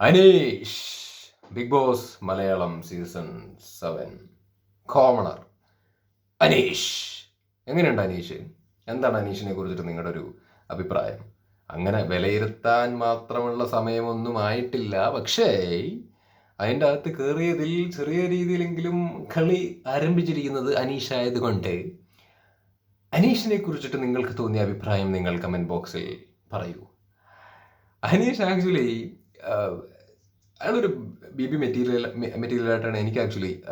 Aneesh Bigg Boss Malayalam season seven. Commoner. Aneesh. എങ്ങനെയുണ്ട് അനീഷ്? എന്താണ് അനീഷിനെ കുറിച്ചിട്ട് നിങ്ങളുടെ ഒരു അഭിപ്രായം? അങ്ങനെ വിലയിരുത്താൻ മാത്രമുള്ള സമയമൊന്നും ആയിട്ടില്ല. പക്ഷേ അതിന്റെ അകത്ത് കയറിയതിൽ ചെറിയ രീതിയിലെങ്കിലും കളി ആരംഭിച്ചിരിക്കുന്നത് അനീഷ് ആയതുകൊണ്ട് അനീഷിനെ കുറിച്ചിട്ട് നിങ്ങൾക്ക് തോന്നിയ അഭിപ്രായം നിങ്ങൾ കമന്റ് ബോക്സിൽ പറയൂ. അനീഷ് ആക്ച്വലി അയാളൊരു ബി ബി മെറ്റീരിയൽ മെറ്റീരിയലായിട്ടാണ് എനിക്ക് ആക്ച്വലി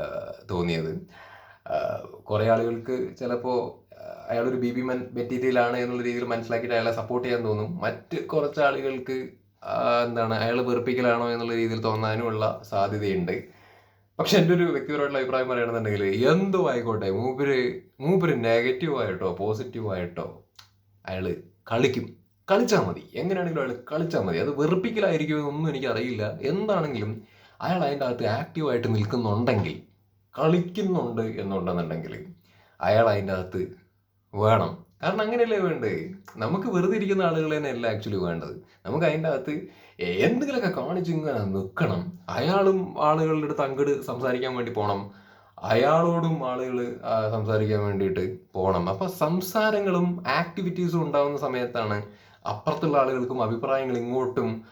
തോന്നിയത്. കുറേ ആളുകൾക്ക് ചിലപ്പോൾ അയാളൊരു ബി ബി മൻ മെറ്റീരിയലാണ് എന്നുള്ള രീതിയിൽ മനസ്സിലാക്കിയിട്ട് അയാളെ സപ്പോർട്ട് ചെയ്യാൻ തോന്നും. മറ്റ് കുറച്ച് ആളുകൾക്ക് എന്താണ് അയാൾ വെറുപ്പിക്കലാണോ എന്നുള്ള രീതിയിൽ തോന്നാനുമുള്ള സാധ്യതയുണ്ട്. പക്ഷെ എന്റെ ഒരു വ്യക്തിപരമായിട്ടുള്ള അഭിപ്രായം പറയുകയാണെന്നുണ്ടെങ്കിൽ എന്തോ ആയിക്കോട്ടെ മൂപ്പര് മൂപ്പര് നെഗറ്റീവ് ആയിട്ടോ പോസിറ്റീവ് ആയിട്ടോ അയാൾ കളിക്കും. കളിച്ചാൽ മതി. എങ്ങനെയാണെങ്കിലും അയാൾ കളിച്ചാൽ മതി. അത് വെറുപ്പിക്കലായിരിക്കുമെന്നൊന്നും എനിക്കറിയില്ല. എന്താണെങ്കിലും അയാൾ അതിന്റെ അകത്ത് ആക്റ്റീവായിട്ട് നിൽക്കുന്നുണ്ടെങ്കിൽ കളിക്കുന്നുണ്ട് എന്നുണ്ടെന്നുണ്ടെങ്കിൽ അയാൾ അതിന്റെ അകത്ത് വേണം. കാരണം അങ്ങനെയല്ലേ വേണ്ടത്? നമുക്ക് വെറുതെ ഇരിക്കുന്ന ആളുകൾ തന്നെയല്ല ആക്ച്വലി വേണ്ടത്. നമുക്ക് അതിന്റെ അകത്ത് എന്തെങ്കിലുമൊക്കെ കാണിച്ച് ഇങ്ങനെ നിൽക്കണം. അയാളും ആളുകളുടെ അടുത്ത് അങ്ങോട്ട് സംസാരിക്കാൻ വേണ്ടി പോകണം അയാളോടും ആളുകൾ സംസാരിക്കാൻ വേണ്ടിയിട്ട് പോകണം അപ്പോൾ സംസാരങ്ങളും ആക്ടിവിറ്റീസും ഉണ്ടാകുന്ന സമയത്താണ് അപ്പുറത്തുള്ള ആളുകൾക്കും അഭിപ്രായങ്ങൾ ഇങ്ങോട്ടും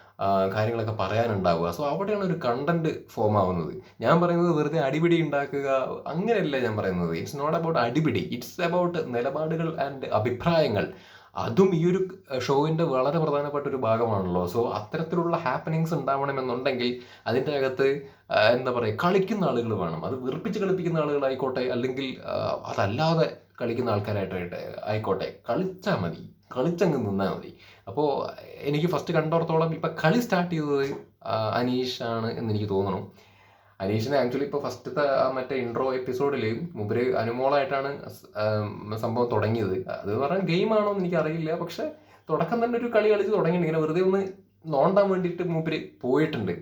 കാര്യങ്ങളൊക്കെ പറയാനുണ്ടാവുക. സോ അവിടെയാണ് ഒരു കണ്ടന്റ് ഫോം ആവുന്നത്. ഞാൻ പറയുന്നത് വെറുതെ അടിപിടി ഉണ്ടാക്കുക അങ്ങനെയല്ല ഞാൻ പറയുന്നത്. ഇറ്റ്സ് നോട്ട് അബൌട്ട് അടിപിടി. ഇറ്റ്സ് അബൌട്ട് നിലപാടുകൾ ആൻഡ് അഭിപ്രായങ്ങൾ. അതും ഈ ഒരു ഷോവിന്റെ വളരെ പ്രധാനപ്പെട്ട ഒരു ഭാഗമാണല്ലോ. സോ അത്തരത്തിലുള്ള ഹാപ്പനിങ്സ് ഉണ്ടാവണമെന്നുണ്ടെങ്കിൽ അതിന്റെ അകത്ത് എന്താ പറയുക കളിക്കുന്ന ആളുകൾ വേണം. അത് വെറുപ്പിച്ച് കളിപ്പിക്കുന്ന ആളുകളായിക്കോട്ടെ അല്ലെങ്കിൽ അതല്ലാതെ കളിക്കുന്ന ആൾക്കാരായിട്ട് ആയിക്കോട്ടെ കളിച്ചാൽ മതി. കളിച്ചങ്ങ് നിന്നാൽ മതി. അപ്പോൾ എനിക്ക് ഫസ്റ്റ് കണ്ടോടത്തോളം ഇപ്പം കളി സ്റ്റാർട്ട് ചെയ്തത് അനീഷാണ് എന്ന് എനിക്ക് തോന്നണം. അനീഷിനെ ആക്ച്വലി ഇപ്പോൾ ഫസ്റ്റത്തെ മറ്റേ ഇൻട്രോ എപ്പിസോഡിൽ മുമ്പര് അനുമോളായിട്ടാണ് സംഭവം തുടങ്ങിയത്. അത് പറഞ്ഞാൽ ഗെയിമാണോ എന്ന് എനിക്കറിയില്ല. പക്ഷെ തുടക്കം തന്നെ ഒരു കളി കളിച്ച് തുടങ്ങിയിട്ടുണ്ട്. ഇങ്ങനെ വെറുതെ ഒന്ന് നോണ്ടാൻ വേണ്ടിയിട്ട് മൂപ്പര് പോയിട്ടുണ്ട്.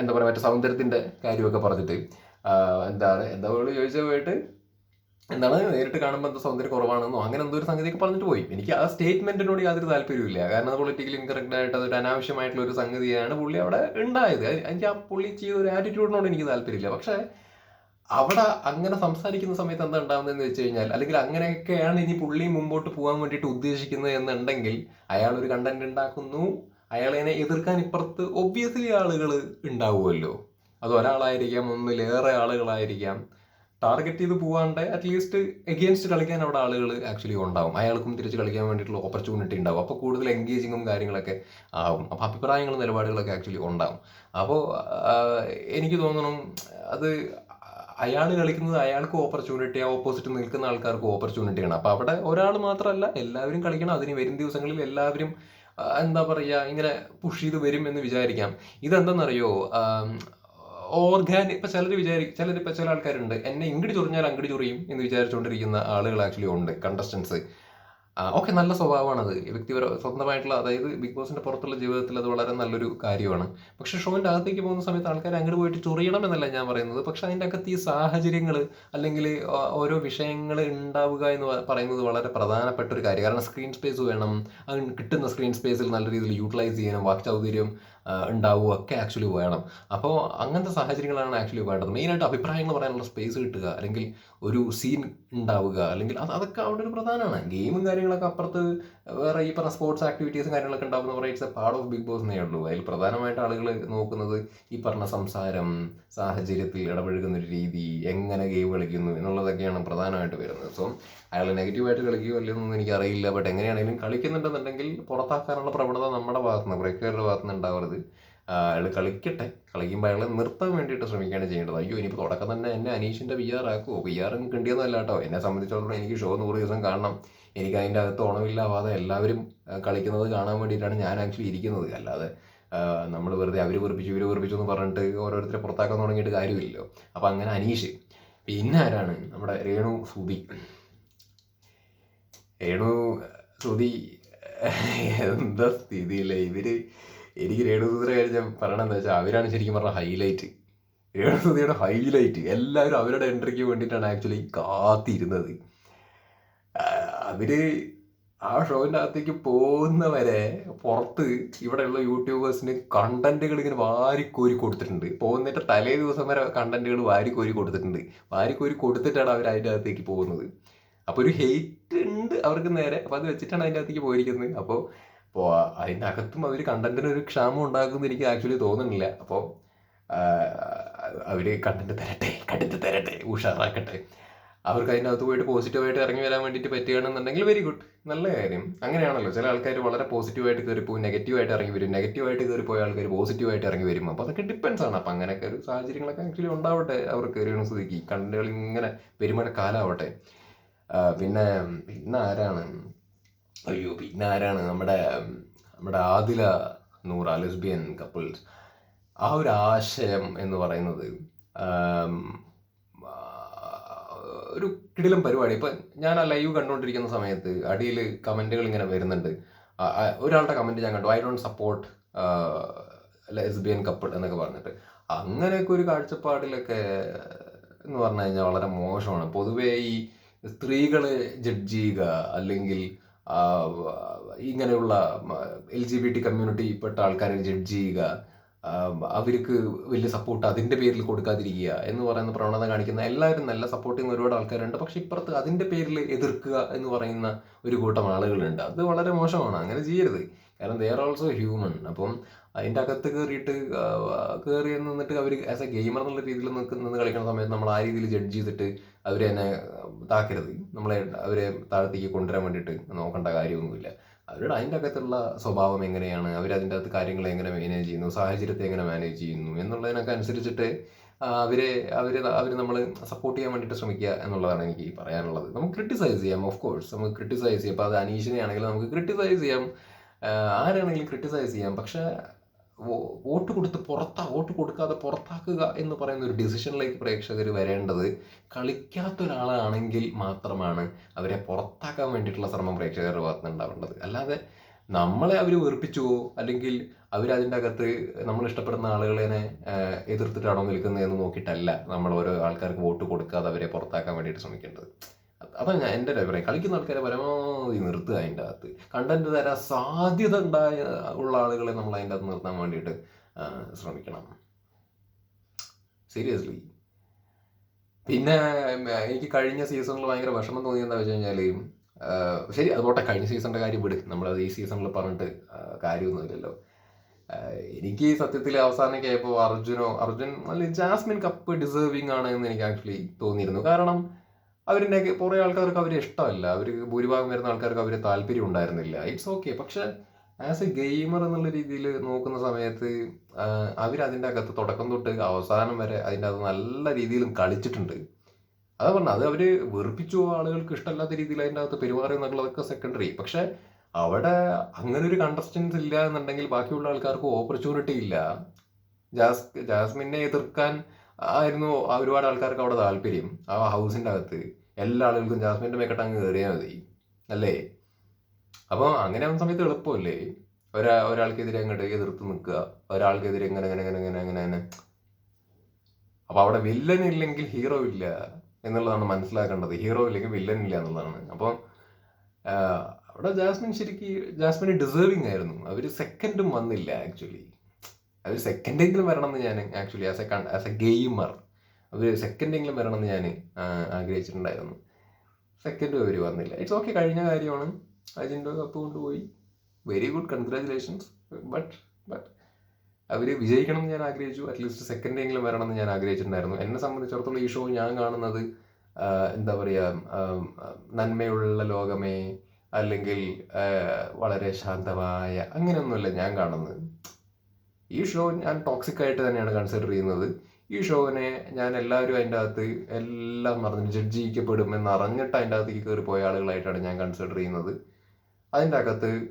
എന്താ പറയുക മറ്റേ സൗന്ദര്യത്തിന്റെ കാര്യമൊക്കെ പറഞ്ഞിട്ട്. എന്താ എന്താണ് എന്താ പറയുക ചോദിച്ചാൽ പോയിട്ട്? എന്താണ് നേരിട്ട് കാണുമ്പോൾ എന്താ സൗന്ദര്യം കുറവാണെന്നോ അങ്ങനെ എന്തോ ഒരു സംഗതിയൊക്കെ പറഞ്ഞിട്ട് പോയി. എനിക്ക് ആ സ്റ്റേറ്റ്മെന്റിനോട് യാതൊരു താല്പര്യമില്ല കാരണം അത് പൊളിറ്റിക്കലി ഇൻകറക്റ്റ് ആയിട്ട് അതൊരു അനാവശ്യമായിട്ടുള്ള ഒരു സംഗതിയാണ് പുള്ളി അവിടെ ഉണ്ടായത്. എനിക്ക് ആ പുള്ളി ചെയ്ത ഒരു ആറ്റിറ്റ്യൂഡിനോട് എനിക്ക് താല്പര്യമില്ല. പക്ഷേ അവിടെ അങ്ങനെ സംസാരിക്കുന്ന സമയത്ത് എന്താ ഉണ്ടാവുന്നതെന്ന് വെച്ച് കഴിഞ്ഞാൽ അല്ലെങ്കിൽ അങ്ങനെയൊക്കെയാണ് ഇനി പുള്ളി മുമ്പോട്ട് പോകാൻ വേണ്ടിയിട്ട് ഉദ്ദേശിക്കുന്നത് എന്നുണ്ടെങ്കിൽ അയാൾ ഒരു കണ്ടന്റ് ഉണ്ടാക്കുന്നു. അയാളതിനെ എതിർക്കാൻ ഇപ്പുറത്ത് ഒബ്വിയസ്ലി ആളുകൾ ഉണ്ടാവുമല്ലോ. അത് ഒരാളായിരിക്കാം ഒന്നിലേറെ ആളുകളായിരിക്കാം. ടാർഗറ്റ് ചെയ്ത് പോവാണ്ട് അറ്റ്ലീസ്റ്റ് എഗെയിൻസ്റ്റ് കളിക്കാൻ അവിടെ ആളുകൾ ആക്ച്വലി ഉണ്ടാവും. അയാൾക്കും തിരിച്ച് കളിക്കാൻ വേണ്ടിയിട്ടുള്ള ഓപ്പർച്യൂണിറ്റി ഉണ്ടാവും. അപ്പോൾ കൂടുതൽ എൻഗേജിങ്ങും കാര്യങ്ങളൊക്കെ ആവും. അപ്പോൾ അഭിപ്രായങ്ങളും നിലപാടുകളൊക്കെ ആക്ച്വലി ഉണ്ടാവും. അപ്പോൾ എനിക്ക് തോന്നണം അത് അയാൾ കളിക്കുന്നത് അയാൾക്ക് ഓപ്പർച്യൂണിറ്റി ആ ഓപ്പോസിറ്റ് നിൽക്കുന്ന ആൾക്കാർക്ക് ഓപ്പർച്യൂണിറ്റിയാണ് അപ്പോൾ അവിടെ ഒരാൾ മാത്രമല്ല എല്ലാവരും കളിക്കണം. അതിന് വരും ദിവസങ്ങളിൽ എല്ലാവരും എന്താ പറയുക ഇങ്ങനെ പുഷ് ചെയ്ത് വരും എന്ന് വിചാരിക്കാം. ഇതെന്തെന്നറിയോ? ഓർഗാനിക് ഇപ്പൊ ചിലർ വിചാരിക്കും ചിലർ ഇപ്പൊ ചില ആൾക്കാരുണ്ട് എന്നെ ഇങ്ങോട്ട് ചൊറിഞ്ഞാൽ അങ്ങോട്ട് ചൊറിയും എന്ന് വിചാരിച്ചുകൊണ്ടിരിക്കുന്ന ആളുകൾ ആക്ച്വലി ഉണ്ട് കണ്ടസ്റ്റൻസ് ഓക്കെ നല്ല സ്വഭാവമാണ് അത് വ്യക്തിപര സ്വന്തമായിട്ടുള്ള അതായത് ബിഗ് ബോസിന്റെ പുറത്തുള്ള ജീവിതത്തിൽ അത് വളരെ നല്ലൊരു കാര്യമാണ്. പക്ഷെ ഷോവിന്റെ അകത്തേക്ക് പോകുന്ന സമയത്ത് ആൾക്കാർ അങ്ങോട്ട് പോയിട്ട് ചൊറിയണം എന്നല്ല ഞാൻ പറയുന്നത്. പക്ഷെ അതിന്റെ അകത്ത് ഈ സാഹചര്യങ്ങൾ അല്ലെങ്കിൽ ഓരോ വിഷയങ്ങൾ ഉണ്ടാവുക എന്ന് പറയുന്നത് വളരെ പ്രധാനപ്പെട്ട ഒരു കാര്യം. കാരണം സ്ക്രീൻ സ്പേസ് വേണം. അത് കിട്ടുന്ന സ്ക്രീൻ സ്പേസിൽ നല്ല രീതിയിൽ യൂട്ടിലൈസ് ചെയ്യണം വാക്ക് സൗകര്യം ഉണ്ടാവുക ഒക്കെ ആക്ച്വലി വേണം. അപ്പോൾ അങ്ങനത്തെ സാഹചര്യങ്ങളാണ് ആക്ച്വലി വേണ്ടത്. മെയിനായിട്ട് അഭിപ്രായങ്ങൾ പറയാനുള്ള സ്പേസ് കിട്ടുക. അല്ലെങ്കിൽ ഒരു സീൻ ഉണ്ടാവുക. അല്ലെങ്കിൽ അത് അതൊക്കെ അവിടെ ഒരു പ്രധാനമാണ്. ഗെയിമും കാര്യങ്ങളൊക്കെ അപ്പുറത്ത് വേറെ ഈ പറഞ്ഞ സ്പോർട്സ് ആക്ടിവിറ്റീസും കാര്യങ്ങളൊക്കെ ഉണ്ടാവുന്ന പറയുക it's a part of Bigg Boss എന്നേ ഉള്ളൂ. അതിൽ പ്രധാനമായിട്ട് ആളുകൾ നോക്കുന്നത് ഈ പറഞ്ഞ സംസാരം സാഹചര്യത്തിൽ ഇടപഴകുന്ന ഒരു രീതി എങ്ങനെ ഗെയിം കളിക്കുന്നു എന്നുള്ളതൊക്കെയാണ് പ്രധാനമായിട്ട് വരുന്നത്. സോ അയാൾ നെഗറ്റീവായിട്ട് കളിക്കുകയോ അല്ലയോ എന്നൊന്നും എനിക്കറിയില്ല ബട്ട് എങ്ങനെയാണെങ്കിലും കളിക്കുന്നുണ്ടെന്നുണ്ടെങ്കിൽ പുറത്താക്കാനുള്ള പ്രവണത നമ്മുടെ ഭാഗത്തുനിന്ന് ബ്രേക്കുകാരുടെ ഭാഗത്തുനിന്ന് ഉണ്ടാവരുത്. അയാൾ കളിക്കട്ടെ. കളിക്കുമ്പോൾ അയാളെ നിർത്താൻ വേണ്ടിയിട്ട് ശ്രമിക്കുകയാണ് ചെയ്യേണ്ടത്. അയ്യോ ഇനിയിപ്പോൾ തുടക്കം തന്നെ എന്നെ അനീഷിന്റെ പി ആർ ആക്കുമോ പി ആർ കിട്ടിയെന്നല്ല കേട്ടോ. എന്നെ സംബന്ധിച്ചിടത്തോളം എനിക്ക് ഷോ നൂറ് ദിവസം കാണണം. എനിക്ക് അതിന്റെ അകത്ത് ഓണമില്ലാവാതെ എല്ലാവരും കളിക്കുന്നത് കാണാൻ വേണ്ടിയിട്ടാണ് ഞാൻ ആക്ച്വലി ഇരിക്കുന്നത്. അല്ലാതെ നമ്മൾ വെറുതെ അവർ വെറുപ്പിച്ചു ഇവർ വെറുപ്പിച്ചു എന്ന് പറഞ്ഞിട്ട് ഓരോരുത്തരെ പുറത്താക്കാൻ തുടങ്ങിയിട്ട് കാര്യമില്ലല്ലോ. അപ്പം അങ്ങനെ അനീഷ്. പിന്നെ ആരാണ്? നമ്മുടെ രേണു സുധി. രേണു സുധി എന്താ സ്ഥിതിയില്ലേ ഇവർ എനിക്ക് രേണു കാര്യം ഞാൻ പറയണമെന്ന് വെച്ചാൽ അവരാണ് ശരിക്കും പറഞ്ഞ ഹൈലൈറ്റ് രേണുസുധിയുടെ ഹൈലൈറ്റ് എല്ലാവരും അവരുടെ എൻട്രിക്ക് വേണ്ടിയിട്ടാണ് ആക്ച്വലി കാത്തിരുന്നത്. അവർ ആ ഷോവിന്റെ അകത്തേക്ക് പോകുന്നവരെ പുറത്ത് ഇവിടെയുള്ള യൂട്യൂബേഴ്സിന് കണ്ടന്റുകൾ ഇങ്ങനെ വാരിക്കോരി കൊടുത്തിട്ടുണ്ട്. പോകുന്നതിന്റെ തലേ ദിവസം വരെ കണ്ടന്റുകൾ വാരിക്കോരി കൊടുത്തിട്ടുണ്ട്. വാരിക്കോരി കൊടുത്തിട്ടാണ് അവർ അതിന്റെ അകത്തേക്ക് പോകുന്നത്. അപ്പോൾ ഒരു ഹെയ്റ്റ് ഉണ്ട് അവർക്ക് നേരെ. അപ്പോൾ അത് വെച്ചിട്ടാണ് അതിന്റെ അകത്തേക്ക് പോയിരിക്കുന്നത്. അപ്പോൾ അപ്പോൾ അതിന്റെ അകത്തും അവർ കണ്ടന്റിന് ഒരു ക്ഷാമം ഉണ്ടാക്കുമെന്ന് എനിക്ക് ആക്ച്വലി തോന്നുന്നില്ല. അപ്പോൾ അവർ കണ്ടന്റ് തരട്ടെ കണ്ടന്റ് തരട്ടെ ഉഷാറാക്കട്ടെ. അവർക്ക് അതിനകത്ത് പോയിട്ട് പോസിറ്റീവായിട്ട് ഇറങ്ങി വരാൻ വേണ്ടിയിട്ട് പറ്റുകയാണെന്നുണ്ടെങ്കിൽ വെരി ഗുഡ് നല്ല കാര്യം. അങ്ങനെയാണല്ലോ. ചില ആൾക്കാർ വളരെ പോസിറ്റീവായിട്ട് കയറി പോകും നെഗറ്റീവായിട്ട് ഇറങ്ങി വരും. നെഗറ്റീവായിട്ട് കയറി പോയ ആൾക്കാർ പോസിറ്റീവായിട്ട് ഇറങ്ങി വരും. അപ്പോൾ അതൊക്കെ ഡിപ്പെൻസ് ആണ്. അപ്പോൾ അങ്ങനെയൊക്കെ ഒരു സാഹചര്യങ്ങളൊക്കെ ആക്ച്വലി ഉണ്ടാവട്ടെ അവർ കയറി സ്ഥിതിക്ക്. കണ്ടുകൾ ഇങ്ങനെ പെരുമഴ കാലാവട്ടെ. പിന്നെ പിന്നെ ആരാണ്? അയ്യോ പിന്നെ ആരാണ്? നമ്മുടെ നമ്മുടെ ആദില നൂറ ലെസ്ബിയൻ കപ്പിൾസ് ആ ഒരു ആശയം എന്ന് പറയുന്നത് ഒരു കിടിലം പരിപാടി. ഇപ്പം ഞാൻ ആ ലൈവ് കണ്ടുകൊണ്ടിരിക്കുന്ന സമയത്ത് അടിയിൽ കമന്റുകൾ ഇങ്ങനെ വരുന്നുണ്ട്. ഒരാളുടെ കമന്റ് ഞാൻ കണ്ടു. I don't support lesbian couple എന്നൊക്കെ പറഞ്ഞിട്ട്. അങ്ങനെയൊക്കെ ഒരു കാഴ്ചപ്പാടിലൊക്കെ എന്ന് പറഞ്ഞു കഴിഞ്ഞാൽ വളരെ മോശമാണ്. പൊതുവേ ഈ സ്ത്രീകളെ ജഡ്ജ് ചെയ്യുക അല്ലെങ്കിൽ ഇങ്ങനെയുള്ള എൽ ജി ബി ടി പെട്ട ആൾക്കാരെ ജഡ്ജ് ചെയ്യുക അവർക്ക് വലിയ സപ്പോർട്ട് അതിന്റെ പേരിൽ കൊടുക്കാതിരിക്കുക എന്ന് പറയുന്ന പ്രവണത കാണിക്കുന്ന എല്ലാവരും നല്ല സപ്പോർട്ട് ചെയ്യുന്ന ഒരുപാട് ആൾക്കാരുണ്ട്. പക്ഷെ ഇപ്പുറത്ത് അതിന്റെ പേരിൽ എതിർക്കുക എന്ന് പറയുന്ന ഒരു കൂട്ടം ആളുകളുണ്ട്. അത് വളരെ മോശമാണ്. അങ്ങനെ ചെയ്യരുത്. കാരണം ദേ ആർ ഓൾസോ ഹ്യൂമൻ അപ്പം അതിന്റെ അകത്ത് കയറിയിട്ട് കയറി നിന്നിട്ട് അവർ ആസ് എ ഗെയിമർ എന്നുള്ള രീതിയിൽ നിന്ന് കളിക്കുന്ന സമയത്ത് നമ്മൾ ആ രീതിയിൽ ജഡ്ജ് ചെയ്തിട്ട് അവരെ തന്നെ താക്കരുത് നമ്മളെ അവരെ താഴത്തേക്ക് കൊണ്ടുവരാൻ വേണ്ടിയിട്ട് നോക്കേണ്ട കാര്യമൊന്നുമില്ല. അവരുടെ അതിന്റെ അകത്തുള്ള സ്വഭാവം എങ്ങനെയാണ്? അവരതിന്റെ അകത്ത് കാര്യങ്ങൾ എങ്ങനെ മാനേജ് ചെയ്യുന്നു? സാഹചര്യത്തെ എങ്ങനെ മാനേജ് ചെയ്യുന്നു? എന്നുള്ളതിനൊക്കെ അനുസരിച്ചിട്ട് അവരെ അവരെ അവർ നമ്മൾ സപ്പോർട്ട് ചെയ്യാൻ വേണ്ടിയിട്ട് ശ്രമിക്കുക എന്നുള്ളതാണ് എനിക്ക് പറയാനുള്ളത്. നമുക്ക് ക്രിട്ടിസൈസ് ചെയ്യാം ഓഫ് കോഴ്സ് നമുക്ക് ക്രിട്ടിസൈസ് ചെയ്യാം. അപ്പോൾ അത് അനീഷിനെ ആണെങ്കിലും നമുക്ക് ക്രിട്ടിസൈസ് ചെയ്യാം. ആരാണെങ്കിലും ക്രിട്ടിസൈസ് ചെയ്യാം. പക്ഷെ വോട്ട് കൊടുത്ത് പുറത്താ വോട്ട് കൊടുക്കാതെ പുറത്താക്കുക എന്ന് പറയുന്ന ഒരു ഡിസിഷനിലേക്ക് പ്രേക്ഷകർ വരേണ്ടത് കളിക്കാത്ത ഒരാളാണെങ്കിൽ മാത്രമാണ് അവരെ പുറത്താക്കാൻ വേണ്ടിയിട്ടുള്ള ശ്രമം പ്രേക്ഷകരുടെ ഭാഗത്ത് ഉണ്ടാവേണ്ടത്. അല്ലാതെ നമ്മളെ അവർ വെറുപ്പിച്ചുവോ അല്ലെങ്കിൽ അവരതിന്റെ അകത്ത് നമ്മൾ ഇഷ്ടപ്പെടുന്ന ആളുകളെ എതിർത്തിട്ടാണോ എതിർത്തിട്ടാണോ നിൽക്കുന്നതെന്ന് നോക്കിയിട്ടല്ല നമ്മൾ ഓരോ ആൾക്കാർക്ക് വോട്ട് കൊടുക്കാതെ അവരെ പുറത്താക്കാൻ വേണ്ടിയിട്ട് ശ്രമിക്കേണ്ടത്. അതാണ് ഞാൻ എന്റെ ഒരു അഭിപ്രായം. കളിക്കുന്ന ആൾക്കാരെ പരമാവധി നിർത്തുക അതിന്റെ അകത്ത്. കണ്ടന്റ് തരാൻ സാധ്യത ഉണ്ടായ ഉള്ള ആളുകളെ നമ്മൾ അതിന്റെ അകത്ത് നിർത്താൻ വേണ്ടിയിട്ട് ശ്രമിക്കണം. സീരിയസ്ലി പിന്നെ എനിക്ക് കഴിഞ്ഞ സീസണിൽ ഭയങ്കര വിഷമം തോന്നിയെന്താ വെച്ച് കഴിഞ്ഞാൽ ശരി അതുപോട്ടെ കഴിഞ്ഞ സീസണിന്റെ കാര്യം വിട്. നമ്മളത് ഈ സീസണിൽ പറഞ്ഞിട്ട് കാര്യമൊന്നുമില്ലല്ലോ എനിക്ക് സത്യത്തിൽ അവസാനമൊക്കെ ആയപ്പോൾ അർജുനോ അർജുൻ അല്ലെങ്കിൽ ജാസ്മിൻ കപ്പ് ഡിസേർവിങ് ആണ് എന്ന് എനിക്ക് ആക്ച്വലി തോന്നിയിരുന്നു. കാരണം അവരുടെ കുറേ ആൾക്കാർക്ക് അവരെ ഇഷ്ടമല്ല. അവർക്ക് ഭൂരിഭാഗം വരുന്ന ആൾക്കാർക്ക് അവരെ താല്പര്യം ഉണ്ടായിരുന്നില്ല. ഇറ്റ്സ് ഓക്കെ പക്ഷെ ആസ് എ ഗെയിമർ എന്നുള്ള രീതിയിൽ നോക്കുന്ന സമയത്ത് അവരതിന്റെ അകത്ത് തുടക്കം തൊട്ട് അവസാനം വരെ അതിന്റെ അകത്ത് നല്ല രീതിയിലും കളിച്ചിട്ടുണ്ട്. അതാ പറഞ്ഞത് അത് അവർ വെറുപ്പിച്ചു ആളുകൾക്ക് ഇഷ്ടമല്ലാത്ത രീതിയിൽ അതിന്റെ അകത്ത് പെരുമാറി എന്നുള്ളതൊക്കെ സെക്കൻഡറി പക്ഷെ അവിടെ അങ്ങനെ ഒരു കണ്ടസ്റ്റൻസ് ഇല്ല എന്നുണ്ടെങ്കിൽ ബാക്കിയുള്ള ആൾക്കാർക്ക് ഓപ്പർച്യൂണിറ്റി ഇല്ല. ജാസ് ജാസ്മിനെ എതിർക്കാൻ ആയിരുന്നു ഒരുപാട് ആൾക്കാർക്ക് അവിടെ താല്പര്യം. ആ ഹൗസിന്റെ അകത്ത് എല്ലാ ആളുകൾക്കും ജാസ്മിന്റെ മേക്കട്ട് അങ്ങ് കയറിയാൽ മതി. അല്ലേ? അപ്പോൾ അങ്ങനെ ആവുന്ന സമയത്ത് എളുപ്പമല്ലേ? ഒരാ ഒരാൾക്കെതിരെ അങ്ങോട്ട് എതിർത്ത് നിൽക്കുക. ഒരാൾക്കെതിരെ എങ്ങനെ എങ്ങനെ എങ്ങനെ എങ്ങനെ അങ്ങനെ അങ്ങനെ അപ്പോൾ അവിടെ വില്ലൻ ഇല്ലെങ്കിൽ ഹീറോ ഇല്ല എന്നുള്ളതാണ് മനസ്സിലാക്കേണ്ടത്. ഹീറോ ഇല്ലെങ്കിൽ വില്ലൻ ഇല്ല എന്നുള്ളതാണ്. അപ്പോൾ അവിടെ ജാസ്മിൻ ശരിക്കും ജാസ്മിൻ ഡിസേർവിങ് ആയിരുന്നു. അവർ സെക്കൻഡും വന്നില്ല ആക്ച്വലി അവർ സെക്കൻഡെങ്കിലും എന്ന് ഞാൻ actually as a as a gamer അവർ സെക്കൻഡെങ്കിലും എന്ന് ഞാൻ ആഗ്രഹിച്ചിട്ടുണ്ടായിരുന്നു. സെക്കൻഡും അവർ വന്നില്ല. ഇറ്റ്സ് ഓക്കെ കഴിഞ്ഞ കാര്യമാണ്. അജിന്റെ കപ്പ് കൊണ്ടുപോയി. Very good congratulations but but അവർ വിജയിക്കണം എന്ന് ഞാൻ ആഗ്രഹിച്ചു. അറ്റ്ലീസ്റ്റ് സെക്കൻഡെങ്കിലും വരണം എന്ന് ഞാൻ ആഗ്രഹിച്ചിട്ടുണ്ടായിരുന്നു. എന്നെ സംബന്ധിച്ചിടത്തോളം ഈ ഷോ ഞാൻ കാണുന്നത് എന്താ പറയുക നന്മയുള്ള ലോകമേ അല്ലെങ്കിൽ വളരെ ശാന്തമായ അങ്ങനെയൊന്നുമല്ല ഞാൻ കാണുന്നത്. ഈ ഷോ ഞാൻ ടോക്സിക് ആയിട്ട് തന്നെയാണ് കൺസിഡർ ചെയ്യുന്നത്. ഈ ഷോവിനെ ഞാൻ എല്ലാവരും അതിന്റെ അകത്ത് എല്ലാം മറന്ന് ജഡ്ജ് ചെയ്യിക്കപ്പെടും എന്ന് അറിഞ്ഞിട്ട് അതിന്റെ അകത്തേക്ക് കയറി പോയ ആളുകളായിട്ടാണ് ഞാൻ കൺസിഡർ ചെയ്യുന്നത്. അതിന്റെ അകത്ത്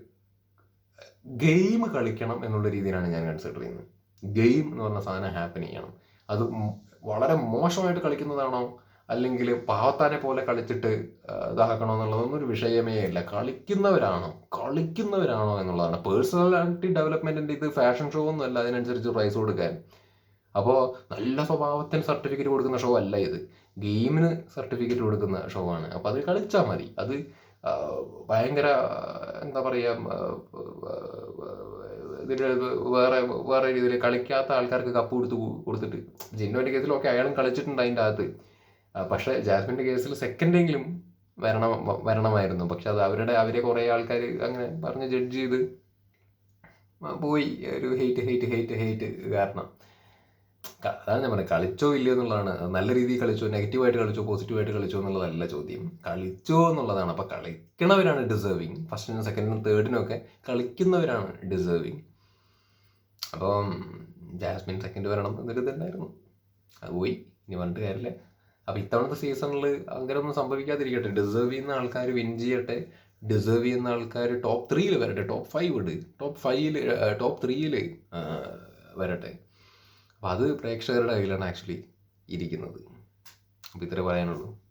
ഗെയിം കളിക്കണം എന്നുള്ള രീതിയിലാണ് ഞാൻ കൺസിഡർ ചെയ്യുന്നത്. ഗെയിം എന്ന് പറഞ്ഞ സാധനം ഹാപ്പൻ ചെയ്യണം. അത് വളരെ മോശമായിട്ട് കളിക്കുന്നതാണോ? അല്ലെങ്കിൽ പാവത്താനെ പോലെ കളിച്ചിട്ട് ആ, ഇതാക്കണോ എന്നുള്ളതൊന്നും ഒരു വിഷയമേ ഇല്ല. കളിക്കുന്നവരാണോ? കളിക്കുന്നവരാണോ എന്നുള്ളതാണ്. പേഴ്സണാലിറ്റി ഡെവലപ്മെന്റിന്റെ ഇത് ഫാഷൻ ഷോ ഒന്നും അല്ല. അതിനനുസരിച്ച് പ്രൈസ് കൊടുക്കാൻ. അപ്പോൾ നല്ല സ്വഭാവത്തിന് സർട്ടിഫിക്കറ്റ് കൊടുക്കുന്ന ഷോ അല്ല ഇത്. ഗെയിമിന് സർട്ടിഫിക്കറ്റ് കൊടുക്കുന്ന ഷോ ആണ്. അപ്പോൾ അത് കളിച്ചാൽ മതി. അത് ഭയങ്കര എന്താ പറയുക ഇതിന്റെ വേറെ വേറെ രീതിയിൽ കളിക്കാത്ത ആൾക്കാർക്ക് കപ്പ് കൊടുത്ത് കൊടുത്തിട്ട്. ജിന്നോന്റെ കേസിലൊക്കെ അയാളും കളിച്ചിട്ടുണ്ട് അതിന്റെ അകത്ത്. പക്ഷേ ജാസ്മിന്റെ കേസിൽ സെക്കൻഡെങ്കിലും വരണം വരണമായിരുന്നു. പക്ഷെ അത് അവരുടെ അവരെ കുറേ ആൾക്കാർ അങ്ങനെ പറഞ്ഞ് ജഡ്ജ് ചെയ്ത് പോയി. ഒരു ഹെയ്റ്റ് ഹെയ്റ്റ് ഹെയ്റ്റ് ഹെയ്റ്റ് കാരണം. അതാണ് ഞാൻ പറഞ്ഞത്. കളിച്ചോ ഇല്ലയോ എന്നുള്ളതാണ്. നല്ല രീതിയിൽ കളിച്ചോ നെഗറ്റീവായിട്ട് കളിച്ചോ പോസിറ്റീവായിട്ട് കളിച്ചോ എന്നുള്ളതല്ല ചോദ്യം. കളിച്ചോ എന്നുള്ളതാണ്. അപ്പോൾ കളിക്കണവരാണ് ഡിസേർവിങ് ഫസ്റ്റിനും സെക്കൻഡിനും തേർഡിനും ഒക്കെ കളിക്കുന്നവരാണ് ഡിസേർവിങ് അപ്പം ജാസ്മിൻ സെക്കൻഡ് വരണം എന്നൊരു ഇതുണ്ടായിരുന്നു അത് പോയി. ഇനി പറഞ്ഞിട്ട് കാര്യമില്ല. അപ്പോൾ ഇത്തവണത്തെ സീസണിൽ അങ്ങനെ ഒന്നും സംഭവിക്കാതിരിക്കട്ടെ. ഡിസേർവ് ചെയ്യുന്ന ആൾക്കാർ വിൻ ചെയ്യട്ടെ. ഡിസേർവ് ചെയ്യുന്ന ആൾക്കാർ ടോപ്പ് ത്രീയിൽ വരട്ടെ. ടോപ്പ് ഫൈവ് ഇട്. ടോപ്പ് ഫൈവിൽ ടോപ്പ് ത്രീയിൽ വരട്ടെ. അപ്പോൾ അത് പ്രേക്ഷകരുടെ കയ്യിലാണ് ആക്ച്വലി ഇരിക്കുന്നത്. അപ്പോൾ ഇത്രേ പറയാനുള്ളൂ.